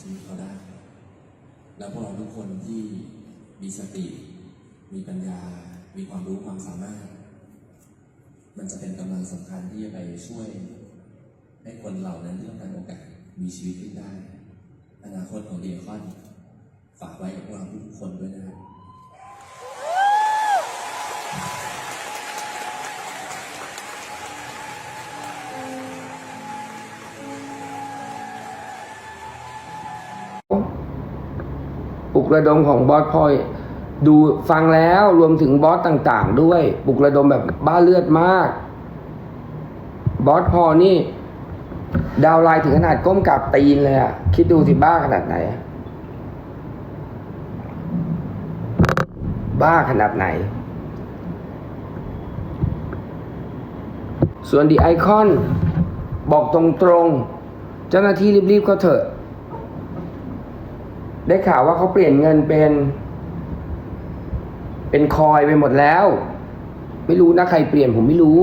ชีวิตเขาได้ แล้วพวกเราทุกคนที่มีสติ มีปัญญา มีความรู้ความสามารถ มันจะเป็นกำลังสำคัญที่จะไปช่วยให้คนเหล่านั้นที่ต้องการโอกาสมีชีวิตขึ้นได้ อนาคตของเดียคอนฝากไว้กับพวกเราทุกคนด้วยนะครับ ระดมของบอสพลอยดูฟังแล้วรวมถึงบอสต่างๆ ด้วยปลุกระดมแบบบ้าเลือดมาก บอสพอนี่ ดาวไลน์ถึงขนาดก้มกราบตีนเลยอะคิดดูสิบ้าขนาดไหน บ้าขนาดไหน ส่วนดีไอคอน บอกตรงๆ เจ้าหน้าที่รีบๆเขาเถอะ ได้ข่าวว่าเขาเปลี่ยนเงินเป็น เป็นคอยไปหมดแล้ว ไม่รู้นะใครเปลี่ยนผมไม่รู้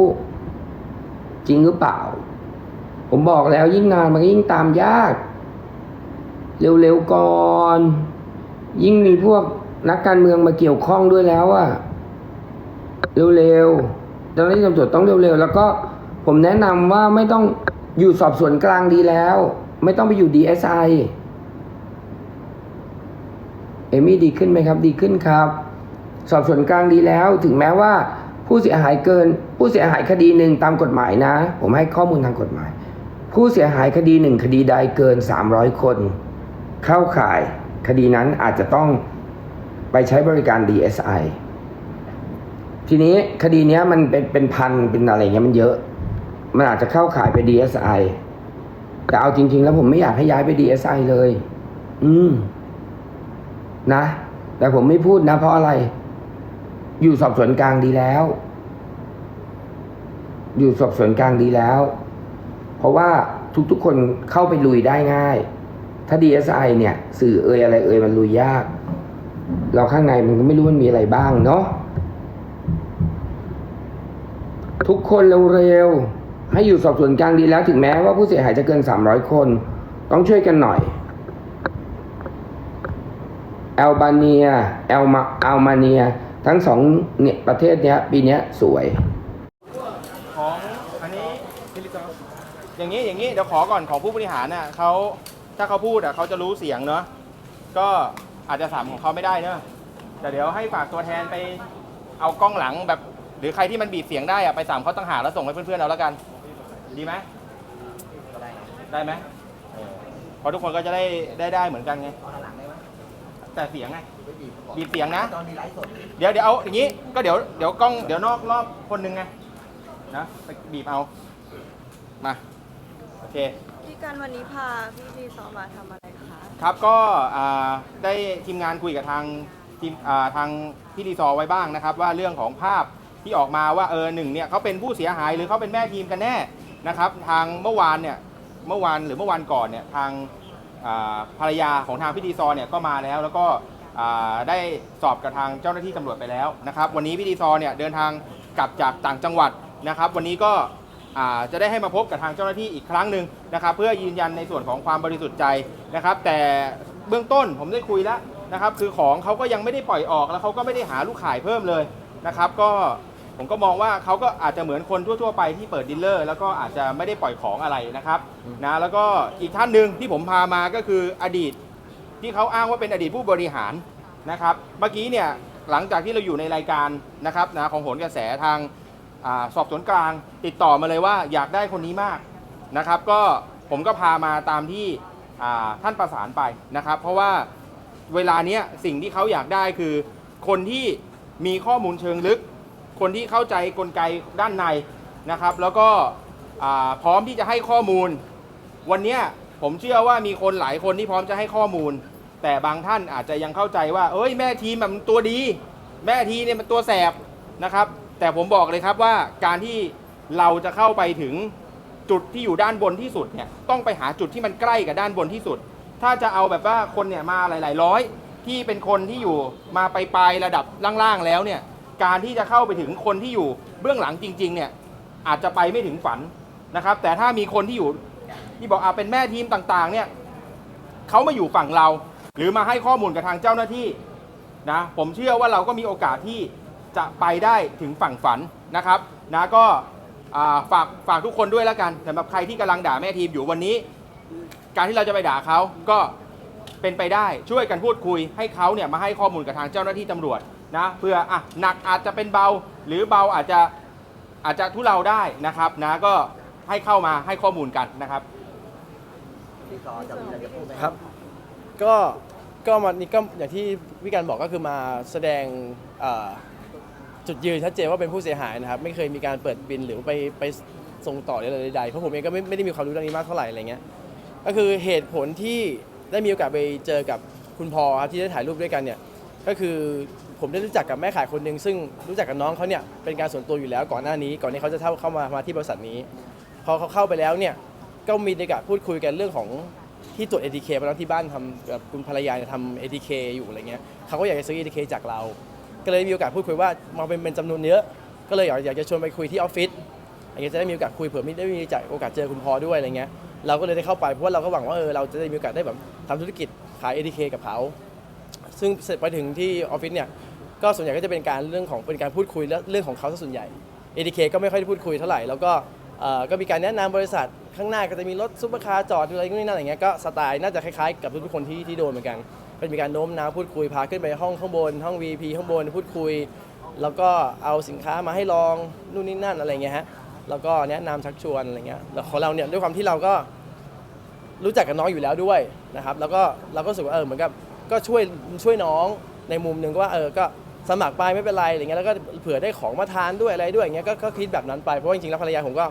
จริงหรือเปล่า ผมบอกแล้วยิ่งนานมันก็ยิ่งตามยาก เร็วๆก่อน ยิ่งมีพวกนักการเมืองมาเกี่ยวข้องด้วยแล้วอะเร็วๆเจ้าหน้าที่ตำรวจต้องเร็วๆ แล้วก็ผมแนะนำว่าไม่ต้องอยู่สอบสวนกลางดีแล้ว ไม่ต้องไปอยู่ DSI เอมี่ดีขึ้นไหมครับ ดีขึ้นครับ สอบสวนกลางดีแล้ว ถึงแม้ว่าผู้เสียหายเกิน ผู้เสียหายคดีหนึ่งตามกฎหมายนะ ผมให้ข้อมูลทางกฎหมาย ผู้เสียหายคดีหนึ่งคดีใดเกิน 300 คน เข้าข่ายคดีนั้นอาจจะต้องไปใช้บริการ DSI ทีนี้คดีนี้มันเป็นเป็นพันเป็นอะไรเงี้ยมันเยอะ มันอาจจะเข้าข่ายไป DSI แต่เอาจริง ๆ แล้วผมไม่อยากให้ย้ายไป DSI เลย อืม นะ แต่ผมไม่พูดนะ เพราะอะไร อยู่สอบสวนกลางดีแล้ว อยู่สอบสวนกลางดีแล้ว เพราะว่าทุกๆคนเข้าไปลุยได้ง่าย ถ้า DSI เนี่ย สื่อเอ่ยอะไรเอ่ยมันลุยยาก เราข้างในมันก็ไม่รู้มันมีอะไรบ้างเนาะทุกคนเร็วๆให้อยู่สอบสวนกลางดีแล้ว ถึงแม้ว่าผู้เสียหายจะเกิน 300 คน ต้องช่วยกันหน่อย แอลบาเนียแอลมาอัลมาเนีย ทั้งสองเนี่ยประเทศเนี้ยปีเนี้ยสวย ของอันนี้ฟิลิปปินส์อย่างนี้อย่างนี้เดี๋ยวขอก่อนของผู้บริหารน่ะเขาถ้าเขาพูดอะเขาจะรู้เสียงเนาะก็อาจจะสามของเขาไม่ได้เนอะแต่เดี๋ยวให้ฝากตัวแทนไปเอากล้องหลังแบบ หรือใครที่มันบีบเสียงได้อะไปสามเขาตั้งหากแล้วส่งให้เพื่อนๆเอาแล้วกัน ดีไหมได้ไหมเออเพราะทุกคนก็จะได้ได้ได้เหมือนกันไง แต่เสียงไงบีบเสียงนะเดี๋ยวเดี๋ยวเอาอย่างนี้ก็เดี๋ยวเดี๋ยวกล้องเดี๋ยวนอกรอบคนหนึงไงนะไปบีบเอามาโอเค พี่กันวันนี้พาพี่ดีซอมาทำอะไรคะครับก็อ่าได้ทีมงานคุยกับทางทีมอ่าทางพี่ดีซอไว้บ้างนะครับ ว่าเรื่องของภาพที่ออกมาว่าเออหนึ่งเนี่ยเขาเป็นผู้เสียหายหรือเขาเป็นแม่ทีมกันแน่นะครับ ทางเมื่อวานเนี่ยเมื่อวานหรือเมื่อวานก่อนเนี่ยทางอ่า ภรรยาของทางพี่ดีซอเนี่ยก็มาแล้ว แล้วก็ได้สอบกับทางเจ้าหน้าที่ตำรวจไปแล้วนะครับ วันนี้พี่ดีซอเนี่ยเดินทางกลับจากต่างจังหวัดนะครับ วันนี้ก็จะได้ให้มาพบกับทางเจ้าหน้าที่อีกครั้งหนึ่งนะครับ เพื่อยืนยันในส่วนของความบริสุทธิ์ใจนะครับ แต่เบื้องต้นผมได้คุยแล้วนะครับ คือของเขาก็ยังไม่ได้ปล่อยออกแล้วเขาก็ไม่ได้หาลูกขายเพิ่มเลยนะครับ ก็ ผมก็มองว่าเขาก็อาจจะเหมือนคนทั่วๆไปที่เปิดดีลเลอร์แล้วก็อาจจะไม่ได้ปล่อยของอะไรนะครับนะแล้วก็อีกท่านหนึ่งที่ผมพามาก็คืออดีต ที่เขาอ้างว่าเป็นอดีตผู้บริหารนะครับ เมื่อกี้เนี่ยหลังจากที่เราอยู่ในรายการนะครับนะของโหนกระแสทางอาสอบสวนกลาง ติดต่อมาเลยว่าอยากได้คนนี้มากนะครับ ก็ผมก็พามาตามที่อ่าท่านประสานไปนะครับ เพราะว่าเวลาเนี้ยสิ่งที่เขาอยากได้คือคนที่มีข้อมูลเชิงลึก คนที่เข้าใจกลไกด้านในนะครับ แล้วก็พร้อมที่จะให้ข้อมูล วันนี้ผมเชื่อว่ามีคนหลายคนที่พร้อมจะให้ข้อมูล แต่บางท่านอาจจะยังเข้าใจว่า เอ้ยแม่ทีมแบบมันตัวดี แม่ทีเนี่ยมันตัวแสบนะครับ แต่ผมบอกเลยครับว่าการที่เราจะเข้าไปถึงจุดที่อยู่ด้านบนที่สุดเนี่ยต้องไปหาจุดที่มันใกล้กับด้านบนที่สุด ถ้าจะเอาแบบว่าคนเนี่ยมาหลาย ๆ ร้อย ที่เป็นคนที่อยู่มาไปปลายระดับล่างๆแล้วเนี่ย การที่จะเข้าไปถึงคนที่อยู่เบื้องหลังจริง ๆ เนี่ย อาจจะไปไม่ถึงฝันนะครับ แต่ถ้ามีคนที่อยู่ที่บอกอาเป็นแม่ทีมต่างๆ เนี่ยเขามาอยู่ฝั่งเรา หรือมาให้ข้อมูลกับทางเจ้าหน้าที่นะผมเชื่อว่าเราก็มีโอกาสที่จะไปได้ถึงฝั่งฝันนะครับนะก็ฝากฝากทุกคนด้วยแล้วกันสำหรับใครที่กำลังด่าแม่ทีมอยู่วันนี้ การที่เราจะไปด่าเขาก็เป็นไปได้ช่วยกันพูดคุยให้เขาเนี่ยมาให้ข้อมูลกับทางเจ้าหน้าที่ตำรวจ นะเพื่ออะหนักอาจจะเป็นเบา หรือเบาอาจจะอาจจะทุเลาได้นะครับนะก็ให้เข้ามาให้ข้อมูลกันนะครับครับ ก็ก็มันนี่ก็อย่างที่วิการบอกก็คือมาแสดงเอ่อจุดยืนชัดเจนว่าเป็นผู้เสียหายนะครับ ไม่เคยมีการเปิดบินหรือไปไปส่งต่ออะไรใดๆเพราะผมเองก็ไม่ไม่ได้มีความรู้เรื่องนี้มากเท่าไหร่อะไรเงี้ยก็คือเหตุผลที่ได้มีโอกาสไปเจอกับคุณพอครับที่ได้ถ่ายรูปด้วยกันเนี่ยก็คือ ผมได้รู้จักกับแม่ขายคนหนึ่งซึ่งรู้จักกับน้องเขาเนี่ยเป็นการส่วนตัวอยู่แล้วก่อนหน้านี้ ก่อนที่เขาจะเข้าเข้ามามาที่บริษัทนี้ พอเขาเข้าไปแล้วเนี่ยก็มีโอกาสพูดคุยกันเรื่องของที่ตรวจ ATK เพราะว่าที่บ้านทำกับคุณภรรยาเนี่ยทำ ATK อยู่อะไรเงี้ยเขาก็อยากจะซื้อ ATK จากเรา ก็เลยมีโอกาสพูดคุยว่ามาเป็นเป็นจำนวนเยอะก็เลยอยากอยากจะชวนไปคุยที่ออฟฟิศอยางเงี้ยจะได้มีโอกาสคุยเผื่อไม่ได้มีโอกาสเจอคุณพอด้วยอะไรเงี้ยเราก็เลยได้เข้าไปเพราะว่าเราก็หวังว่าเออเราจะได้มีโอกาสได้แบบทำธุรกิจขาย ATK กับเขาซึ่งเสร็จไปถึงที่ออฟฟิศเนี่ย ก็ส่วนใหญ่ก็จะเป็นการเรื่องของเป็นการพูดคุยและเรื่องของเขาซะส่วนใหญ่ ATK ก็ไม่ค่อยได้พูดคุยเท่าไหร่ แล้วก็เอ่อก็มีการแนะนำบริษัทข้างหน้าก็จะมีรถซุปเปอร์คาร์จอดอะไรนู่นนี่นั่นอย่างเงี้ยก็สไตล์น่าจะคล้ายๆกับทุกๆคนที่ที่โดนเหมือนกันก็มีการโน้มน้าวพูดคุยพาขึ้นไปห้องข้างบน ห้อง VP ข้างบนพูดคุย แล้วก็เอาสินค้ามาให้ลองนู่นนี่นั่นอะไรเงี้ยฮะแล้วก็แนะนำชักชวนอะไรเงี้ยแล้วของเราเนี่ยด้วยความที่เราก็ รู้จักกับน้องอยู่แล้วด้วยนะครับ แล้วก็เราก็รู้สึกว่าเออเหมือนกับก็ช่วยช่วยน้องในมุมหนึ่งก็ว่าเออก็ สมัครไปไม่เป็นไรอะไรเงี้ยแล้วก็เผื่อได้ของมาทานด้วยอะไรด้วยอย่างเงี้ยก็ก็คิดแบบนั้นไปเพราะว่าจริงๆแล้วภรรยาผมก็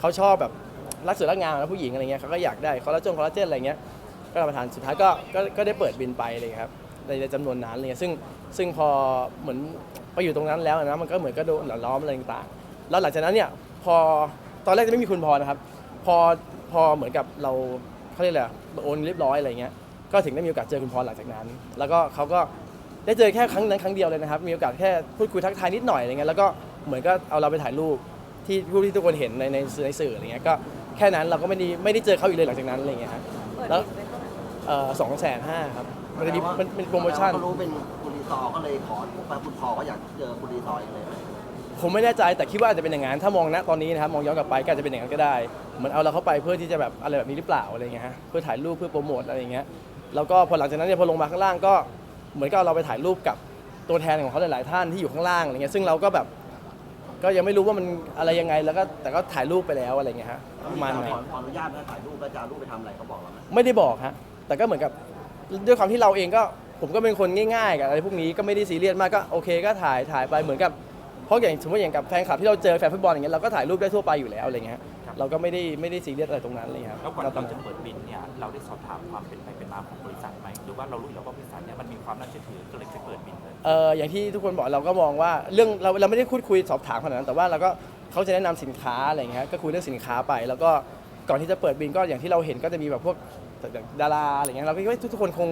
เขาชอบแบบรักสวยรักงามนะผู้หญิงอะไรเงี้ยเขาก็อยากได้คอลลาเจนคอลลาเจนอะไรเงี้ยก็รับประทานสุดท้ายก็ก็ก็ได้เปิดบินไปเลยครับในในจำนวนนั้นอะไรเลยซึ่งซึ่งพอเหมือนไปอยู่ตรงนั้นแล้วนะมันก็เหมือนก็โดนหล่อล้อมอะไรต่างๆแล้วหลังจากนั้นเนี่ยพอตอนแรกจะไม่มีคุณพอนะครับ พอพอเหมือนกับเราเขาเรียกอะไรอะโอนเรียบร้อยอะไรเงี้ยก็ถึงได้มีโอกาสเจอคุณพรหลังจากนั้น แล้วก็เขาก็ ได้เจอแค่ครั้งนั้นครั้งเดียวเลยนะครับ มีโอกาสแค่พูดคุยทักทายนิดหน่อยอะไรเงี้ยแล้วก็เหมือนก็เอาเราไปถ่ายรูปที่รูปที่ทุกคนเห็นในในสื่อในสื่ออะไรเงี้ยก็แค่นั้นเราก็ไม่ได้ไม่ได้เจอเขาอีกเลยหลังจากนั้นอะไรเงี้ยฮะเปิดแล้วบินไปเท่าไหร่เอ่อสองแสนห้าครับมันจะมีมันเป็นโปรโมชั่นเขารู้เป็นคุณรีซอร์ก็เลยขอไปคุณพอก็อยากเจอคุณรีซอร์เองเลยผมไม่แน่ใจแต่คิดว่าอาจจะเป็นอย่างนั้นถ้ามองณตอนนี้นะครับมองย้อนกลับไปก็อาจจะเป็นอย่างนั้นก็ได้เหมือนเอาเราเข้าไปเพื่อที่จะแบบอะไรแบบนี้หรือเปล่าอะไรเงี้ยฮะเพื่อถ่ายรูปเพื่อโปรโมทอะไรอย่างเงี้ยแล้วก็พอหลังจากนั้นเนี่ยพอลงมาข้างล่างก็ เหมือนกับเอาเราไปถ่ายรูปกับตัวแทนของเขาหลายๆท่านที่อยู่ข้างล่างอะไรเงี้ยซึ่งเราก็แบบก็ยังไม่รู้ว่ามันอะไรยังไงแล้วก็แต่ก็ถ่ายรูปไปแล้วอะไรเงี้ยฮะประมาณนั้น ขอขออนุญาตนะถ่ายรูปแล้วจะเอารูปไปทำอะไรเขาบอกเราไหมไม่ได้บอกฮะ แต่ก็เหมือนกับด้วยความที่เราเองก็ผมก็เป็นคนง่ายๆกับอะไรพวกนี้ก็ไม่ได้ซีเรียสมากก็โอเคก็ถ่ายถ่ายไปเหมือนกับเพราะอย่างสมมติอย่างกับแฟนคลับที่เราเจอแฟนฟุตบอลอย่างเงี้ยเราก็ถ่ายรูปได้ทั่วไปอยู่แล้วอะไรเงี้ย เราก็ไม่ได้ไม่ได้ซีเรียสอะไรตรงนั้นเลยครับแล้วก่อนเราเราทำจะเปิดบินเนี่ยเราได้สอบถามความเป็นไปเป็นมาของบริษัทไหมหรือว่าเรารู้อยู่แล้วว่าบริษัทเนี่ยมันมีความน่าเชื่อถือก็เลยไปเปิดบินเลยเอ่ออย่างที่ทุกคนบอกเราก็มองว่าเรื่องเราเราไม่ได้พูดคุยสอบถามขนาดนั้น แต่ว่าเราก็เขาจะแนะนำสินค้าอะไรเงี้ยก็คุยเรื่องสินค้าไป แล้วก็ก่อนที่จะเปิดบินก็อย่างที่เราเห็นก็จะมีแบบพวกดาราอะไรเงี้ยเราก็คิดว่าทุกๆคนคง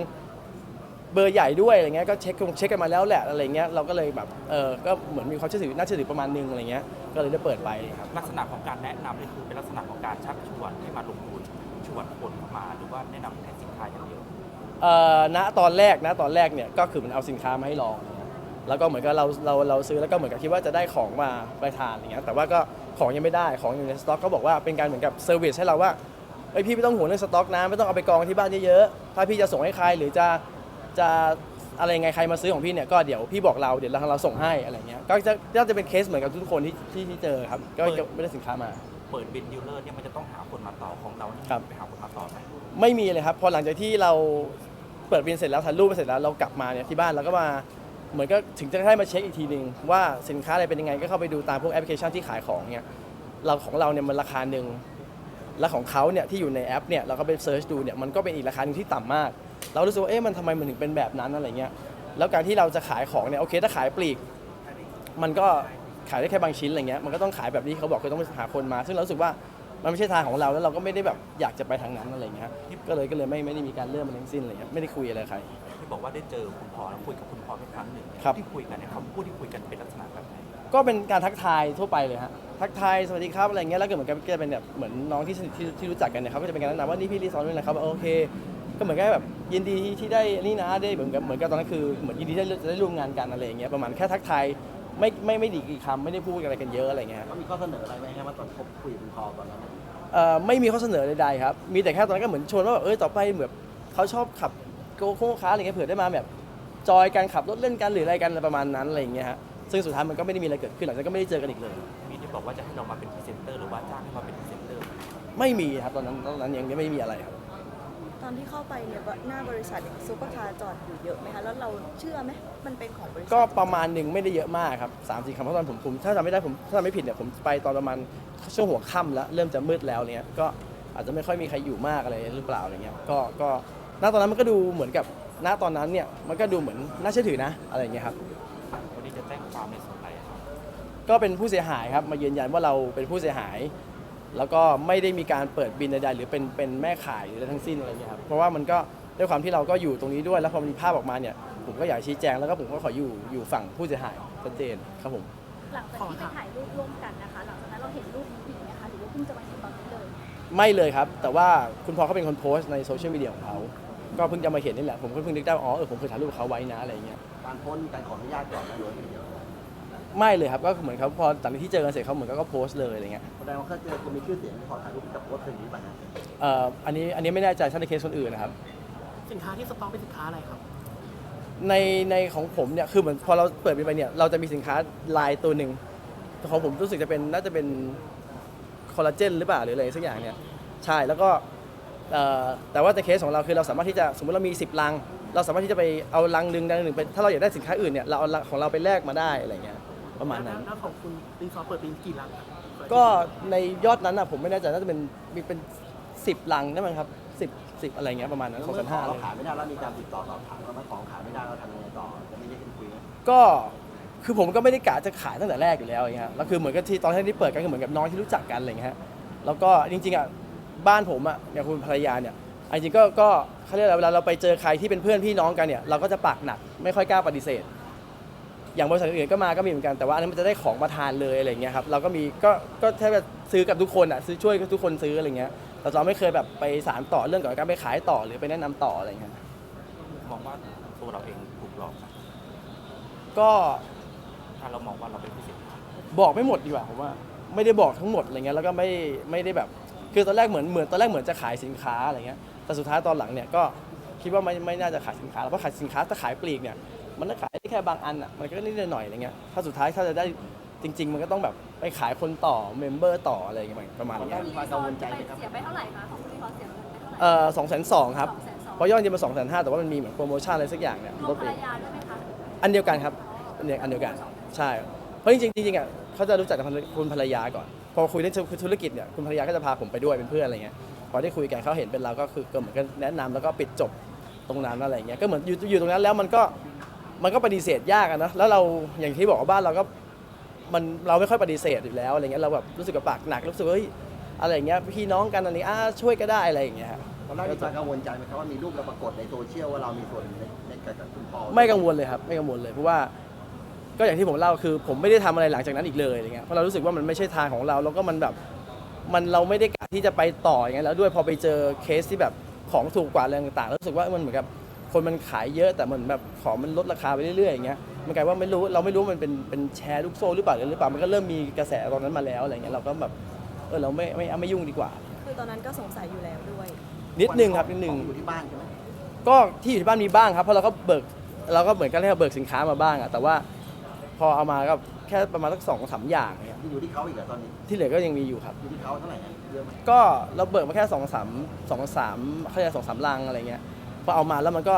เบอร์ใหญ่ด้วยอะไรเงี้ยก็เช็คคงเช็คกันมาแล้วแหละอะไรเงี้ยเราก็เลยแบบเออก็เหมือนมีความเชื่อถือน่าเชื่อถือประมาณนึงอะไรเงี้ยก็เลยได้เปิดไปครับลักษณะของการแนะนำนี่คือเป็นลักษณะของการชักชวนให้มาลงทุนชวนคนเข้ามาหรือว่าแนะนำแค่สินค้าอย่างเดียวเอ่อณตอนแรกนะตอนแรกเนี่ยก็คือมันเอาสินค้ามาให้ลอง แล้วก็เหมือนกับเราเราเราซื้อแล้วก็เหมือนกับคิดว่าจะได้ของมาไปทานอย่างเงี้ยแต่ว่าก็ของยังไม่ได้ของอยู่ในสต็อกเขาบอกว่าเป็นการเหมือนกับเซอร์วิสให้เราว่าเอ้ยพี่ไม่ต้องห่วงเรื่องสต็อกนะไม่ต้องเอาไปกองที่บ้านเยอะๆถ้าพี่จะส่งให้ใครหรือจะ จะอะไรยังไงใครมาซื้อของพี่เนี่ยก็เดี๋ยวพี่บอกเราเดี๋ยวเราเราส่งให้อะไรเงี้ยก็จะก็จะเป็นเคสเหมือนกับทุกคนที่ที่ที่เจอครับก็ก็ไม่ได้สินค้ามา เปิดบินดีลเลอร์เนี่ยมันจะต้องหาคนมาต่อของเรานี่ครับ ไปหาคนมาต่อไหมไม่มีเลยครับพอหลังจากที่เราเปิดบินเสร็จแล้วถ่ายรูปไปเสร็จแล้วเรากลับมาเนี่ยที่บ้านเราก็มาเหมือนก็ถึงจะได้มาเช็คอีกทีหนึ่งว่าสินค้าอะไรเป็นยังไงก็เข้าไปดูตามพวกแอปพลิเคชันที่ขายของเนี่ยเราของเราเนี่ยมันราคาหนึ่ง แล้วของเขาเนี่ยที่อยู่ในแอปเนี่ยเราก็ไปเซิร์ชดูเนี่ยมันก็เป็นอีกราคาหนึ่งที่ต่ำมาก เรารู้สึกว่าเอ๊ะมันทำไมมันถึงเป็นแบบนั้นอะไรเงี้ยแล้วการที่เราจะขายของเนี่ยโอเคถ้าขายปลีก มันก็ขายได้แค่บางชิ้นอะไรเงี้ยมันก็ต้องขายแบบนี้เขาบอกคือต้องไปหาคนมา ซึ่งเรารู้สึกว่ามันไม่ใช่ทางของเราแล้วเราก็ไม่ได้แบบอยากจะไปทางนั้นอะไรเงี้ยก็เลยก็เลยไม่ไม่ได้มีการเลื่อนมันทั้งสิ้นอะไรเงี้ยไม่ได้คุยอะไรกับใคร ที่บอกว่าได้เจอคุณพ่อแล้วคุยกับคุณพ่อแค่ครั้งหนึ่งเนี่ยครับ ที่คุยกันเนี่ยคำพูดที่คุยกันเป็นลักษณะแบบไหน ก็เป็นการทักทายทั่วไปเลยฮะทักทายสวัสดีครับอะไรเงี้ยแล้วก็เหมือนกับก็จะเป็นแบบเหมือนน้องที่สนิทที่ที่รู้จักกันเนี่ยเขาก็จะเป็นการแนะนำว่านี่พี่รีสอร์ทนี่แหละครับโอเค ก็เหมือนกับแบบยินดีที่ได้นี่นะได้เหมือนกับเหมือนกับตอนนั้นคือเหมือนยินดีที่จะได้ร่วมงานกันอะไรอย่างเงี้ยประมาณแค่ทักทายไม่ไม่ไม่ดีกี่คำไม่ได้พูดอะไรกันเยอะอะไรเงี้ยเขามีข้อเสนออะไรไหมครับว่าตอนคบคุยกับคุณพ่อตอนนั้นเอ่อไม่มีข้อเสนอใดๆครับ มีแต่แค่ตอนนั้นก็เหมือนชวนว่าแบบเออต่อไปเหมือนเขาชอบขับโกโก้คาร์อะไรเงี้ยเผื่อได้มาแบบจอยการขับรถเล่นกันหรืออะไรกันอะไรประมาณนั้นอะไรอย่างเงี้ยฮะ ซึ่งสุดท้ายมันก็ไม่ได้มีอะไรเกิดขึ้นหลังจากนั้นก็ไม่ได้เจอกันอีกเลย มีที่บอกว่าจะให้เรามาเป็นพรีเซนเตอร์หรือว่าจ้างให้มาเป็นพรีเซนเตอร์ไม่มีครับตอนนั้นตอนนั้นยังไม่มีอะไรครับ ตอนที่เข้าไปเนี่ยหน้าบริษัทซูเปอร์คาร์จอดอยู่เยอะไหมคะแล้วเราเชื่อไหมมันเป็นของบริษัทก็ประมาณหนึ่งไม่ได้เยอะมากครับสามสี่คำเพราะตอนผมผมถ้าจำไม่ได้ผมถ้าจำไม่ผิดเนี่ยผมไปตอนประมาณช่วงหัวค่ำแล้วเริ่มจะมืดแล้วเนี่ยก็อาจจะไม่ค่อยมีใครอยู่มากอะไรหรือเปล่าอะไรเงี้ยก็ก็ณตอนนั้นมันก็ดูเหมือนกับณตอนนั้นเนี่ยมันก็ดูเหมือนน่าเชื่อถือนะอะไรอย่างเงี้ยครับ ก็เป็นผู้เสียหายครับมายืนยันว่าเราเป็นผู้เสียหาย แล้วก็ไม่ได้มีการเปิดบินใดๆหรือเป็นเป็นแม่ขายหรืออะไรทั้งสิ้นอะไรเงี้ยครับเพราะว่ามันก็ด้วยความที่เราก็อยู่ตรงนี้ด้วยแล้วพอมีภาพออกมาเนี่ยผมก็อยากชี้แจงแล้วก็ผมก็ขออยู่อยู่ฝั่งผู้เสียหายชัดเจนครับผม หลังจากที่ไปถ่ายรูปร่วมกันนะคะ หลังจากนั้นเราเห็นรูปนี้อีกไหมคะหรือว่าเพิ่งจะมาเห็นตอนนี้เลยไม่เลยครับ แต่ว่าคุณพอเขาเป็นคนโพสต์ในโซเชียลมีเดียของเขา ก็เพิ่งจะมาเห็นนี่แหละ ผมก็เพิ่งนึกได้ว่าอ๋อเออผมเคยถ่ายรูปกับเขาไว้นะอะไรเงี้ย การพ้นการขออนุญาตก่อนนะหรือว่าเดียว ไม่เลยครับก็เหมือนเขาพอตอนที่เจอกันเสร็จเขาเหมือนกับก็โพสต์เลยอะไรเงี้ยแสดงว่าเขาเจอคนมีชื่อเสียงขอถ่ายรูปกับโพสต์อย่างนี้ป่ะฮะเอ่ออันนี้อันนี้ไม่แน่ใจถ้าในเคสคนอื่นนะครับ สินค้าที่สต็อกเป็นสินค้าอะไรครับ ในในของผมเนี่ยคือเหมือนพอเราเปิดไปเนี่ยเราจะมีสินค้าลายตัวหนึ่งแต่ของผมรู้สึกจะเป็นน่าจะเป็นคอลลาเจนหรือเปล่าหรืออะไรสักอย่างเนี่ยใช่แล้วก็เอ่อแต่ว่าในเคสของเราคือเราสามารถที่จะสมมติเรามี 10 ลัง เราสามารถที่จะไปเอาลังหนึ่งลังหนึ่งไปถ้าเราอยากได้สินค้าอื่นเนี่ยเราเอาลังของเราไปแลกมาได้อะไรเงี้ย ประมาณนั้น แล้วของคุณรีซอร์เปิดเป็นกี่ลังครับก็ในยอดนั้นอะผมไม่แน่ใจน่าจะเป็นมีเป็น10ลังได้มั้งครับ10 10อะไรเงี้ยประมาณนั้นแล้วสองเมื่พัอนขอห้าเราขายไม่ได้แล้วมีการติดต่อสอบถามว่ามันของขายไม่ได้เราทำยังไงต่อจะไม่ได้ขึ้นคุยไหมก็คือผมก็ไม่ได้กะจะขายตั้งแต่แรกอยู่แล้วอย่างเงี้ยแล้วคือเหมือนกับที่ตอนที่เปิดกันคือเหมือนกับน้องที่รู้จักกันอะไรเงี้ยฮะแล้วก็จริงๆอะบ้านผมอะอย่างคุณภรรยาเนี่ยเอาจริงๆก็ก็เขาเรียกอะไรเวลาเราไปเจอใครที่เป็นเพื่อนพี่น้องกันเนี่ยเราก็จะปากหนักไม่ค่อยกล้าปฏิเสธ อย่างบริษัทอื่นๆก็มาก็มีเหมือนกันแต่ว่าอันนั้นมันจะได้ของมาทานเลยอะไรเงี้ยครับเราก็มีก็ก็แทบจะซื้อกับทุกคนอะซื้อช่วยทุกคนซื้ออะไรเงี้ยแต่เราไม่เคยแบบไปสารต่อเรื่องของการไปขายต่อหรือไปแนะนำต่ออะไรเงี้ย มองว่าตัวเราเองถูกหลอกไหมก็ถ้าเรามองว่าเราเป็นผู้เสียหายบอกไม่หมดดีกว่าผมว่าไม่ได้บอกทั้งหมดอะไรเงี้ยแล้วก็ไม่ไม่ได้แบบคือตอนแรกเหมือนเหมือนตอนแรกเหมือนจะขายสินค้าอะไรเงี้ยแต่สุดท้ายตอนหลังเนี่ยก็คิดว่าไม่ไม่น่าจะขายสินค้าแล้วเพราะขายสินค้าถ้าขายปลีกเนี่ยมันก็ขายได้ แค่บางอันอะมันก็นิดหน่อยอะไรเงี้ยถ้าสุดท้ายถ้าจะได้จริง ๆ มันก็ต้องแบบไปขายคนต่อเมมเบอร์ต่ออะไรเงี้ยประมาณมันเนี้ต้อยงมีความกังวลใจไหมครับเสียไปเท่าไหร่คะของคุณรีซอร์เสียเงินไปเท่าไหร่เอ่อสองแสนสองครับสองแสนสองเพราะยอดจริงมันสองแสนห้าแต่ว่ามันมีเหมือนโปรโมชั่นอะไรสักอย่างเนี่ยรลวดมไปภรรอีกยาด้วยไหมคะอันเดียวกันครับอันเดียวอันเดียวกันใช่เพราะจริงๆจริงๆอะเขาจะรู้จักกับคุณภรรยาก่อน พอคุยเรื่องธุรกิจเนี่ยคุณภรรยาก็จะพาผมไปด้วยเป็นเพื่อนอะไรเงี้ยพอได้คุยกันเขาเห็นเป็นเราก็คือก็เหมือนกันแนะนำแล้วก็ปิดจบตรงนั้นอะไรเงี้ยก็เหมือนอยู่อยู่ตรงนั้นแล้วมันก็ มันก็ปฏิเสธยากอะนะแล้วเราอย่างที่บอกว่าบ้านเราก็มันเราไม่ค่อยปฏิเสธอยู่แล้วอะไรเงี้ยเราแบบรู้สึกกับปากหนักรู้สึกว่าเฮ้ยอะไรอย่างเงี้ยพี่น้องกันอันนี้อ่าช่วยก็ได้อะไรอย่างเงี้ยฮะตอนแรกมีความกังวลใจไหมครับว่ามีรูปเราปรากฏในโซเชียลว่าเรามีส่วนในในการกับคุณพ่อไม่กังวลเลยครับไม่กังวลเลยเพราะว่าก็อย่างที่ผมเล่าคือ ผมไม่ได้ทำอะไรหลังจากนั้นอีกเลยอะไรเงี้ยเพราะเรารู้สึกว่ามันไม่ใช่ทางของเรา แล้วก็มันแบบมันเราไม่ได้กะที่จะไปต่ออย่างเงี้ยแล้วด้วยพอไปเจอเคสที่แบบของถูกกว่าอะไรต่างๆแล้วรู้สึกว่ามันเหมือนกับ คนมันขายเยอะแต่เหมือนแบบของมันลดราคาไปเรื่อยๆอย่างเงี้ยมันกลายว่าไม่รู้เราไม่รู้ว่ามันเป็นเป็นแชร์ลูกโซ่หรือเปล่าหรือเปล่ามันก็เริ่มมีกระแสตอนนั้นมาแล้วอะไรเงี้ยเราก็แบบเออเราไม่ไม่เอาไม่ยุ่งดีกว่า คือตอนนั้นก็สงสัยอยู่แล้วด้วย นิดนึงครับนิดนึงของอยู่ที่บ้านใช่ไหมก็ที่อยู่ที่บ้านมีบ้างครับเพราะเราก็เบิกเราก็เหมือนกันให้เราเบิกสินค้ามาบ้างอะแต่ว่าพอเอามาก็แค่ประมาณสักสองสามอย่างเนี่ยที่อยู่ที่เขาอีกเหรอตอนนี้ที่เหลือก็ยังมีอยู่ครับ อยู่ที่เขาเท่าไหร่นะเยอะไหมก็เราเบิกมาแค่สองสามสองสามเขาเรียกสองสามลังอะไรเงี้ยพ อเอามาแล้วมันก็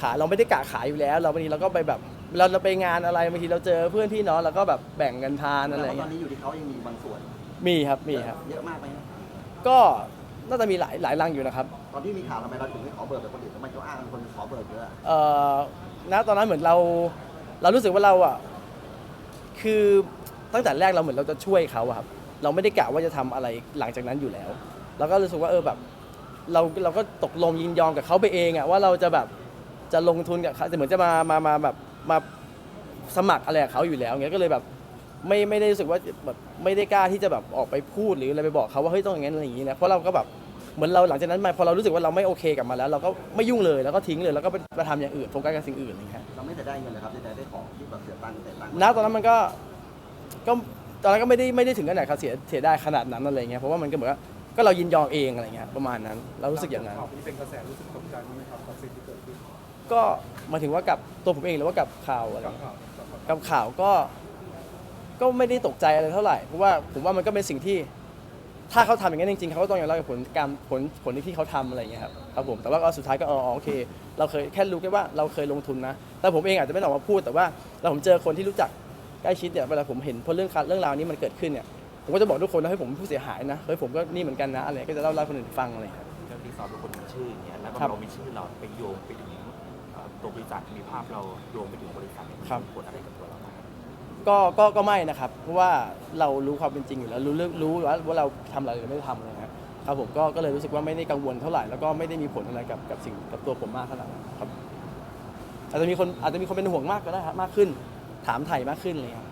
ขายเราไม่ได้กะขายอยู่แล้ว เราบางทีเราก็ไปแบบเราเราไปงานอะไรบางทีเราเจอเพื่อนพี่น้องเราก็แบบแบ่งกันทานอะไรแล้วตอเงี้นยนี้อยู่ที่เขายังมีบางส่วนมีครับมีครับ เยอะมากไหมครับก็น่าจะมีหลายหลายลังอยู่นะครับ ตอนที่มีข่าวทำไมเราถึงไม่ขอเบิกกับคนอื่นทำไมเขาอ้างเป็นคนขอเบิกเยอะเอ่อณตอนนั้นเหมือนเราเรารู้สึกว่าเราอะคือตั้งแต่แรกเราเหมือนเราจะช่วยเขาอะครับ เราไม่ได้กะว่าจะทำอะไรหลังจากนั้นอยู่แล้ว เราก็รู้สึกว่าเออแบบ เราเราก็ตกลงยินยอมกับเขาไปเองอะว่าเราจะแบบจะลงทุนกับเขาแต่เหมือนจะมามามาแบบมาสมัครอะไรกับเขาอยู่แล้วเงี้ยก็เลยแบบไม่ไม่ได้รู้สึกว่าแบบไม่ได้กล้าที่จะแบบออกไปพูดหรืออะไรไปบอกเขาว่าเฮ้ยต้องอย่างนั้นอะไรอย่างนี้นะเพราะเราก็แบบเหมือนเราหลังจากนั้นมาพอเรารู้สึกว่าเราไม่โอเคกับมันแล้ว เราก็ไม่ยุ่งเลยแล้วก็ทิ้งเลยแล้วก็ไปไปทำอย่างอื่นโฟกัสกับสิ่งอื่นอย่างเงี้ยเราไม่แต่ได้เงินเลยครับแต่ได้ของที่แบบเสียตังค์เสียตังค์ณตอนนั้นมันก็ก็ตอนนั้นก็ไม่ได้ไม่ได้ถึงขนาดเขาเสียเสียได้ขนาดนั้นอะไรเงี้ยเพราะว่ามันก็เหมือนว่า ก็เรายินยอมเองอะไรเงี้ยประมาณนั้น เรารู้สึกอย่างนั้นก็หมายถึงว่ากับตัวผมเองหรือว่ากับข่าวอะไรกับข่าวก็ก็ไม่ได้ตกใจอะไรเท่าไหร่เพราะว่าผมว่ามันก็เป็นสิ่งที่ ถ้าเขาทำอย่างนั้นจริงๆเขาก็ต้องยอมรับกับผลกรรมผลผลที่เขาทำอะไรอย่างเงี้ยครับครับผมแต่ว่าก็สุดท้ายก็อ๋อโอเค เราเคยแค่รู้แค่ว่าเราเคยลงทุนนะ แต่ผมเองอาจจะไม่ได้ออกมาพูดแต่ว่าเราผมเจอคนที่รู้จักใกล้ชิดเนี่ยเวลาผมเห็นพอเรื่องเรื่องราวนี้มันเกิดขึ้นเนี่ย ผมก็จะบอกทุกคนว่าให้ยผมเป็นผู้เสียหายนะเฮ้ยผมก็นี่เหมือนกันนะอะไรก็จะเล่าเล่าให้คนอื่นฟังอะไรอย่างเงี้ย เรื่องรีสอร์ทเป็นคนมีชื่ออย่างเงี้ยแล้วก็ครับ เรามีชื่อเราไปโยงไปถึงเอ่อตัวบริษัทมีภาพเราโยงไปถึงบริษัทเนี่ยครับมีผลอะไรกับตัวเราบ้างก็ก็ก็ไม่นะครับ เพราะว่าเรารู้ความเป็นจริงอยู่แล้วรู้เรื่องรู้ว่าว่าเราทำอะไรหรือไม่ได้ทำอะไรนะครับครับผมก็ก็เลยรู้สึกว่าไม่ได้กังวลเท่าไหร่แล้วก็ไม่ได้มีผลอะไรกับกับสิ่งกับตัวผมมากขนาดนั้นครับอาจจะมีคนอาจจะมีคนเป็นห่วงมากก็ได้ครับมากขึ้น ถามไถ่มากขึ้นอะไรเลยครับ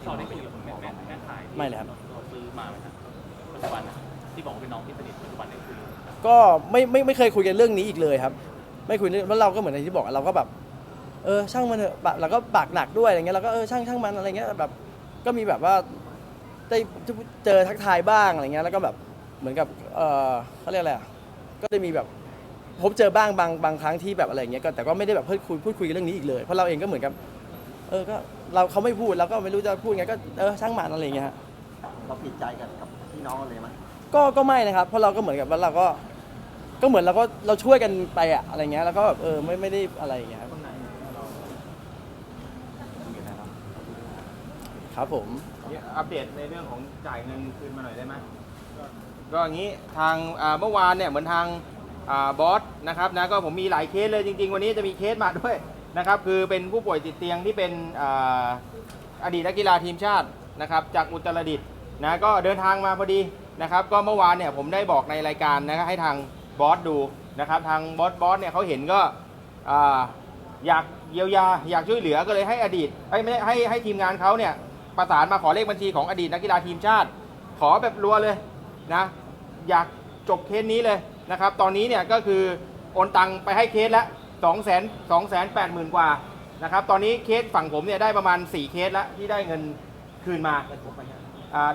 ที่เราได้คุยกับคุณแม่แม่แม่ขาย ไม่เลยครับ เราซื้อมาไหมครับปัจจุบันนะที่บอกว่าเป็นน้องที่สนิทปัจจุบันเนี่ยคือก็ไม่ไม่ไม่เคยคุยกันเรื่องนี้อีกเลยครับ ไม่คุยเรื่องแล้วเราก็เหมือนอย่างที่บอกเราก็แบบ เออช่างมันเถอะแบบเราก็บากหนักด้วยอะไรเงี้ยเราก็เออช่างช่างมันอะไรเงี้ยแบบ ก็มีแบบว่าได้เจอทักทายบ้างอะไรเงี้ยแล้วก็แบบเหมือนกับเออเขาเรียกอะไรอะก็ได้มีแบบพบเจอบ้างบางบางครั้งที่แบบอะไรเงี้ยก็แต่ก็ไม่ได้แบบพูดคุยพูดคุยกันเรื่องนี้อีกเลยเพราะเราเองก็เหมือนกับ เออก็ เราเขาไม่พูดเราก็ไม่รู้จะพูดไงก็เออช่างมันอะไรเงี้ยฮะเราผิดใจกันกับพี่น้องเลยไหมก็ก็ไม่นะครับ เพราะเราก็เหมือนกับว่าเราก็ ก็เหมือนเราก็เราช่วยกันไปอะอะไรเงี้ยแล้วก็แบบเออไม่ไม่ได้อะไรอย่างเงี้ยครับครับผมอัปเดตในเรื่องของจ่ายเงินคืนมาหน่อยได้ไหมก็อย่างนี้ทางอ่าเมื่อวานเนี่ยเหมือนทางอ่าบอสนะครับนะก็ผมมีหลายเคสเลยจริง ๆ วันนี้จะมีเคสมาด้วย นะครับคือเป็นผู้ป่วยติดเตียงที่เป็นอดีตนักกีฬาทีมชาตินะครับจากอุตรดิตถ์นะก็เดินทางมาพอดีนะครับ ก็เมื่อวานเนี่ยผมได้บอกในรายการนะครับให้ทางบอสดูนะครับทางบอสบอสเนี่ยเขาเห็นก็อยากเยียวยาอยากช่วยเหลือก็เลยให้อดีตไม่ให้ให้ทีมงานเขาเนี่ยประสานมาขอเลขบัญชีของอดีตนักกีฬาทีมชาติ ขอแบบรัวเลยนะอยากจบเคสนี้เลยนะครับ ตอนนี้เนี่ยก็คือโอนตังไปให้เคสแล้ว 2น0 0 0 2มื่นกว่านะครับตอนนี้เคสฝั่งผมเนี่ยได้ประมาณ 4 เคสแล้วที่ได้เงินคืนมา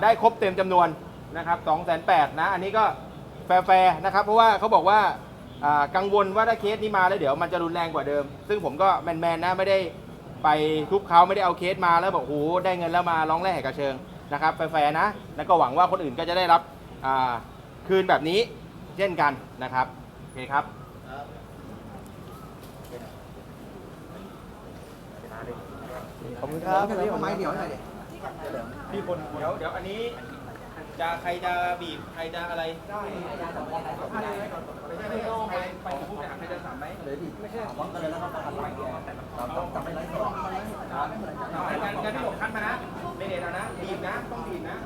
ได้ครบเต็มจำนวนนะครับ2 8 0 0 0นะอันนี้ก็แฟร์นะครับเพราะว่าเขาบอกว่ากังวลว่าถ้าเคสนี้มาแล้วเดี๋ยวมันจะรุนแรงกว่าเดิม ซึ่งผมก็แมนๆนะไม่ได้ไปทุบเขาไม่ได้เอาเคสมาแล้วบอกโอ้โหได้เงินแล้วมาร้องแร่แหกเชิงนะครับแฟร์นะ แล้วก็หวังว่าคนอื่นก็จะได้รับคืนแบบนี้เช่นกันนะครับ โอเคครับ ขอบคุณครับ ไม้เหนียวหน่อยดิพี่คนเดี๋ยวเดี๋ยวอันนี้จะใครจะบีบใครจะอะไรได้ไม่ใช่ไม่ต้องไปไปพูดนะใครจะถามไหมเลยดิไม่ใช่ว่ากันเลยแล้วก็ประกันไว้เราต้องจำไม่ไร้สดการการที่ผมคัดมานะไม่เด็ดเอานะบีบนะต้องบีบนะบ